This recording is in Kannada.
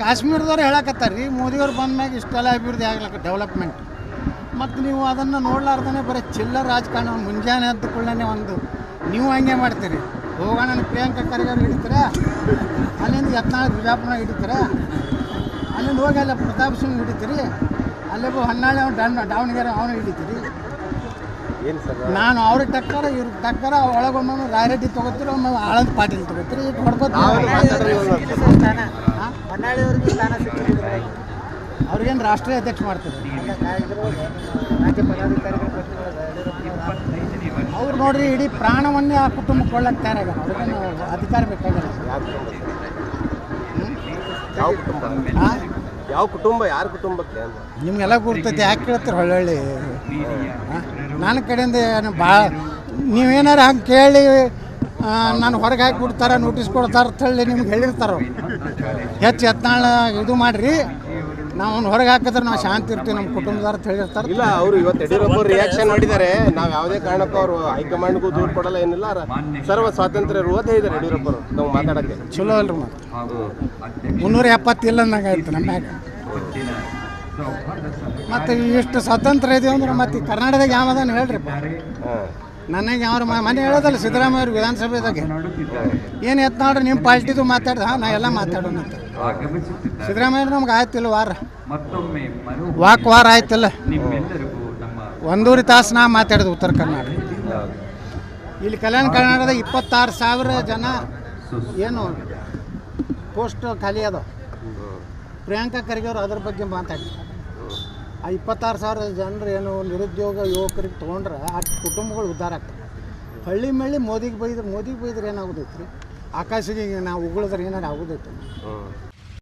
ಕಾಶ್ಮೀರದವ್ರು ಹೇಳಕತ್ತಾರ ರೀ ಮೋದಿಯವ್ರು ಬಂದ ಮ್ಯಾಗ ಇಷ್ಟೆಲ್ಲ ಅಭಿವೃದ್ಧಿ ಆಗ್ಲಕ್ಕ ಡೆವಲಪ್ಮೆಂಟ್ ಮತ್ತು ನೀವು ಅದನ್ನು ನೋಡ್ಲಾರ್ದೇ ಬರೀ ಚಿಲ್ಲರ್ ರಾಜಕಾರಣ ಮುಂಜಾನೆ ಎದ್ದ ಕೂಡಲೇ ಒಂದು ನೀವು ಹಂಗೆ ಮಾಡ್ತೀರಿ ಹೋಗೋಣ ಪ್ರಿಯಾಂಕಾ ಖರ್ಗೆ ಅವ್ರು ಹಿಡಿತೀರ ಅಲ್ಲಿಂದ ಯತ್ನಾಳ ಬಿಜಾಪುರ ಹಿಡಿತೀರ ಅಲ್ಲಿಂದ ಹೋಗಿ ಅಲ್ಲ ಪ್ರತಾಪ್ ಸಿಂಗ್ ಹಿಡಿತೀರಿ ಅಲ್ಲೇ ಹೊನ್ನಾಳಿ ಅವ್ನು ಡಾನ್ ದಾವಣಗೆರೆ ಅವನು ಹಿಡಿತೀರಿ ಏನು ಸರ್ ನಾನು ಅವ್ರಿಗೆ ಟಕ್ಕರ ಇವ್ರಿಗೆ ಟಕ್ಕರ ಒಳಗೊಮ್ಮೆ ರಾಯರೆಡ್ಡಿ ತೊಗೋತೀರಿ ಒಮ್ಮೆ ಆಳಂದ್ ಪಾಟೀಲ್ ತೊಗೋತೀರಿ ಹೊಡ್ಕೋತೀರಿ. ಹೊನ್ನಾಳಿಯವರಿಗೆ ಸ್ಥಾನ ಸಿಕ್ಕಿದ್ರೆ ಅವ್ರಿಗೇನು ರಾಷ್ಟ್ರೀಯ ಅಧ್ಯಕ್ಷ ಮಾಡ್ತಾರೆ? ರಾಜ್ಯ ಪದಾಧಿಕಾರಿಗಳು ಅವ್ರು ನೋಡ್ರಿ ಇಡೀ ಪ್ರಾಣವನ್ನೇ ಆ ಕುಟುಂಬಕ್ಕೆ ಕೊಳ್ಳಕ್ಕೆ ತಯಾರಾಗ ಅವ್ರಿಗೇನು ಅಧಿಕಾರ ಬೇಕಾಗಿಲ್ಲ. ಯಾವ ಕುಟುಂಬ? ಯಾರ ಕುಟುಂಬಕ್ಕೆ ನಿಮ್ಗೆಲ್ಲ ಗುರ್ತೈತಿ ಯಾಕೆ ಕೇಳ್ತಾರೆ ಹೊಳ್ಳಿ? ನನ್ನ ಕಡೆಯಿಂದ ಏನು ಭಾಳ ನೀವೇನಾರು ಹಂಗೆ ಕೇಳಿ ನಾನು ಹೊರಗೆ ಹಾಕಿ ಬಿಡ್ತಾರೆ ನೋಟಿಸ್ ಕೊಡ್ತಾರೆ ಅಂತ ಹೇಳಿ ನಿಮ್ಗೆ ಹೇಳಿರ್ತಾರೆ. ಹೆಚ್ಚು ಯತ್ನಾಳ ಇದು ಮಾಡಿರಿ. ನಾವು ಅವ್ನು ಹೊರಗೆ ಹಾಕಿದ್ರೆ ನಾವು ಶಾಂತಿ ಇರ್ತೀವಿ ನಮ್ಮ ಕುಟುಂಬದವ್ರು ಅಂತ ಹೇಳಿರ್ತಾರೆ. ಇಲ್ಲ ಅವರು ಇವತ್ತು ಯಡಿಯೂರಪ್ಪ ರಿಯಾಕ್ಷನ್ ಮಾಡಿದ್ದಾರೆ ನಾವು ಯಾವುದೇ ಕಾರಣಕ್ಕೂ ಅವರು ಹೈಕಮಾಂಡ್ಗೂ ದೂರು ಕೊಡಲ್ಲ ಏನಿಲ್ಲ. ಸರ್ವ ಸ್ವಾತಂತ್ರ್ಯ ಇರುವುದು ಇದ್ದಾರೆ ಯಡಿಯೂರಪ್ಪರು ನಾವು ಮಾತಾಡೋಕ್ಕೆ. ಚಲೋ ಅಲ್ರಿ ಮತ್ತೆ ಮುನ್ನೂರ ಎಪ್ಪತ್ತಿಲ್ಲ ಅನ್ನಂಗೆ ಆಯ್ತು ನಮ್ಮ ಮ್ಯಾಗ. ಮತ್ತು ಇಷ್ಟು ಸ್ವಾತಂತ್ರ್ಯ ಇದೆ ಅಂದ್ರೆ ಮತ್ತೆ ಕರ್ನಾಟಕದಾಗ ಯಾವ್ದಾನ ಹೇಳ್ರಿ ಹಾಂ. ನನಗೆ ಅವ್ರು ಮನೆ ಹೇಳೋದಲ್ಲ, ಸಿದ್ದರಾಮಯ್ಯ ಅವ್ರು ವಿಧಾನಸಭೆದಾಗೆ ಏನು ಎತ್ ನೋಡ್ರಿ ನಿಮ್ಮ ಪಾರ್ಟಿದು ಮಾತಾಡ್ದ? ನಾ ಎಲ್ಲ ಮಾತಾಡೋಣ ಅಂತ. ಸಿದ್ದರಾಮಯ್ಯ ನಮ್ಗೆ ಆಯ್ತಿಲ್ಲ ವಾರ. ವಾಕ್ ವಾರ ಆಯ್ತಿಲ್ಲ. ಒಂದೂವರೆ ತಾಸು ನಾ ಮಾತಾಡಿದೆ ಉತ್ತರ ಕರ್ನಾಟಕ. ಇಲ್ಲಿ ಕಲ್ಯಾಣ ಕರ್ನಾಟಕದ ಇಪ್ಪತ್ತಾರು ಸಾವಿರ ಜನ ಏನು ಪೋಸ್ಟ್ ಖಾಲಿ ಅದ ಪ್ರಿಯಾಂಕಾ ಖರ್ಗೆ ಅವರು ಅದ್ರ ಬಗ್ಗೆ ಮಾತಾಡ್ತಾರೆ. ಆ ಇಪ್ಪತ್ತಾರು ಸಾವಿರ ಜನರು ಏನು ನಿರುದ್ಯೋಗ ಯುವಕರಿಗೆ ತೊಗೊಂಡ್ರೆ ಆ ಕುಟುಂಬಗಳು ಉದ್ಧಾರ ಆಗ್ತವೆ. ಹಳ್ಳಿ ಮಳ್ಳಿ ಮೋದಿಗೆ ಬೈದ್ರೆ ಮೋದಿಗೆ ಬೈದ್ರೆ ಏನಾಗೋದೈತ್ರಿ? ಆಕಾಶಿಗೆ ನಾವು ಉಗುಳಿದ್ರೆ ಏನಾರು ಆಗೋದೈತೆ ಹ್ಞೂ